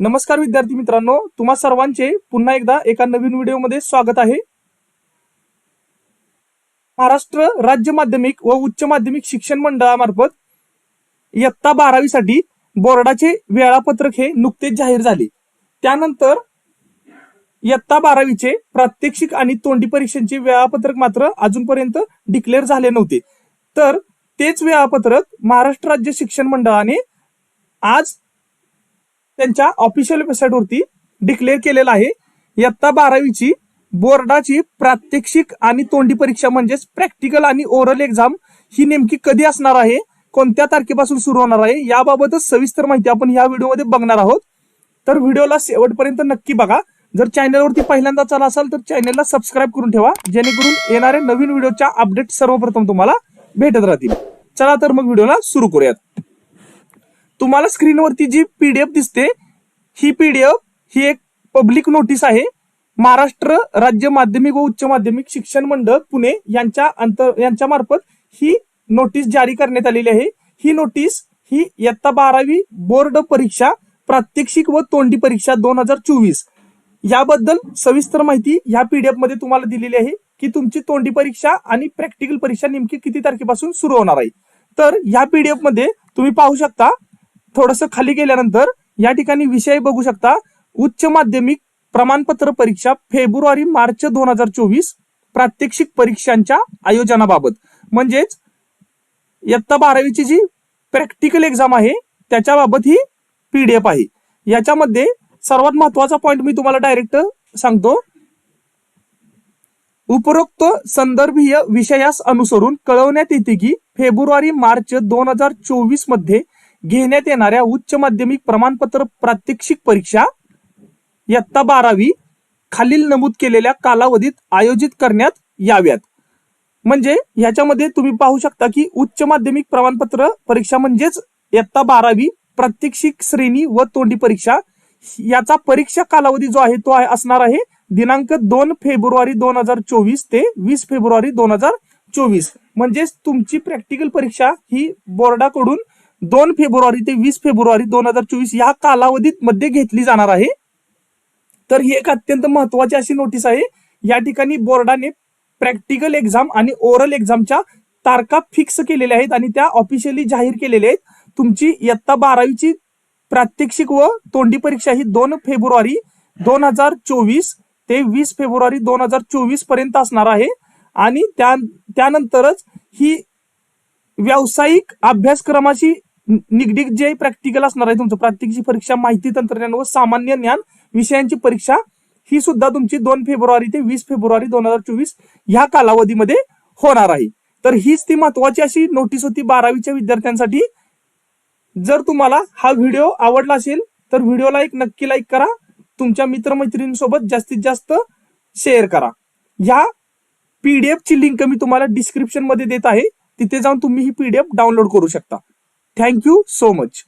नमस्कार विद्यार्थी मित्रांनो तुम्हा सर्वांचे पुन्हा एकदा एका नवीन व्हिडिओमध्ये स्वागत आहे. महाराष्ट्र राज्य माध्यमिक व उच्च माध्यमिक शिक्षण मंडळामार्फत इयत्ता बारावीसाठी बोर्डाचे वेळापत्रक हे नुकतेच जाहीर झाले. त्यानंतर इयत्ता बारावीचे प्रात्यक्षिक आणि तोंडी परीक्षांचे वेळापत्रक मात्र अजूनपर्यंत डिक्लेअर झाले नव्हते. तर तेच वेळापत्रक महाराष्ट्र राज्य शिक्षण मंडळाने आज त्यांच्या ऑफिशियल वेबसाईटवरती डिक्लेअर केलेलं आहे. इयत्ता बारावीची बोर्डाची प्रात्यक्षिक आणि तोंडी परीक्षा म्हणजेच प्रॅक्टिकल आणि ओरल एक्झाम ही नेमकी कधी असणार आहे? कोणत्या तारखेपासून सुरू होणार आहे? याबाबतच सविस्तर माहिती आपण या व्हिडिओमध्ये बघणार आहोत. तर व्हिडिओला शेवटपर्यंत नक्की बघा. जर चॅनलवरती पहिल्यांदा चाला असाल तर चॅनलला सबस्क्राईब करून ठेवा. जेणेकरून येणाऱ्या नवीन व्हिडिओच्या अपडेट सर्वप्रथम तुम्हाला भेटत राहतील. चला तर मग व्हिडिओला सुरू करूयात. तुम्हाला स्क्रीनवरती जी पीडीएफ दिसते ही पीडीएफ ही एक पब्लिक नोटीस आहे. महाराष्ट्र राज्य माध्यमिक व उच्च माध्यमिक शिक्षण मंडळ पुणे यांच्या अंतर यांच्या मार्फत ही नोटीस जारी करण्यात आलेली आहे. ही नोटीस ही इयत्ता बारावी बोर्ड परीक्षा प्रात्यक्षिक व तोंडी परीक्षा दोन हजार चोवीस. याबद्दल सविस्तर माहिती ह्या पीडीएफमध्ये तुम्हाला दिलेली आहे की तुमची तोंडी परीक्षा आणि प्रॅक्टिकल परीक्षा नेमकी किती तारखेपासून सुरू होणार आहे. तर ह्या पीडीएफमध्ये तुम्ही पाहू शकता थोडस खाली गेल्यानंतर या ठिकाणी विषय बघू शकता. उच्च माध्यमिक प्रमाणपत्र परीक्षा फेब्रुवारी मार्च दोन हजार चोवीस प्रात्यक्षिक परीक्षांच्या आयोजनाबाबत. म्हणजेच इयत्ता बारावीची जी प्रॅक्टिकल एक्झाम आहे त्याच्याबाबत ही पीडीएफ आहे. याच्यामध्ये सर्वात महत्त्वाचा पॉइंट मी तुम्हाला डायरेक्ट सांगतो. उपरोक्त संदर्भीय विषयास अनुसरून कळवण्यात येते की फेब्रुवारी मार्च दोन हजार चोवीसमध्ये घेण्यात येणाऱ्या उच्च माध्यमिक प्रमाणपत्र प्रात्यक्षिक परीक्षा इयत्ता बारावी खालील नमूद केलेल्या कालावधीत आयोजित करण्यात याव्यात. म्हणजे याच्यामध्ये तुम्ही पाहू शकता की उच्च माध्यमिक प्रमाणपत्र परीक्षा म्हणजेच इयत्ता बारावी प्रात्यक्षिक श्रेणी व तोंडी परीक्षा याचा परीक्षा कालावधी जो आहे तो आहे असणार आहे दिनांक दोन फेब्रुवारी दोन हजार चोवीस ते वीस फेब्रुवारी दोन हजार चोवीस. म्हणजेच तुमची प्रॅक्टिकल परीक्षा ही बोर्डाकडून दोन फेब्रुवारी ते वीस फेब्रुवारी दोन हजार चोवीस या कालावधीत मध्ये घेतली जाणार आहे. तर ही एक अत्यंत महत्वाची अशी नोटीस आहे. या ठिकाणी बोर्डाने प्रॅक्टिकल एक्झाम आणि ओरल एक्झामच्या तारखा फिक्स केलेल्या आहेत आणि त्या ऑफिशियली जाहीर केलेल्या आहेत. तुमची इयत्ता बारावीची प्रात्यक्षिक व तोंडी परीक्षा ही दोन फेब्रुवारी दोन हजार चोवीस ते वीस फेब्रुवारी दोन हजार चोवीसपर्यंत असणार आहे. आणि त्या त्यानंतरच ही व्यावसायिक अभ्यासक्रमाशी निगडीत जे प्रॅक्टिकल असणार आहे तुमचं प्रात्यक्षिक परीक्षा माहिती तंत्रज्ञान व सामान्य ज्ञान विषयांची परीक्षा ही सुद्धा तुमची दोन फेब्रुवारी ते वीस फेब्रुवारी दोन हजार चोवीस ह्या कालावधीमध्ये होणार आहे. तर हीच ती महत्वाची अशी नोटीस होती बारावीच्या विद्यार्थ्यांसाठी. जर तुम्हाला हा व्हिडिओ आवडला असेल तर व्हिडिओला एक नक्की लाईक करा. तुमच्या मित्रमैत्रिणींसोबत जास्तीत जास्त शेअर करा. या पीडीएफ ची लिंक मी तुम्हाला डिस्क्रिप्शनमध्ये देत आहे. तिथे जाऊन तुम्ही ही पीडीएफ डाउनलोड करू शकता. Thank you so much.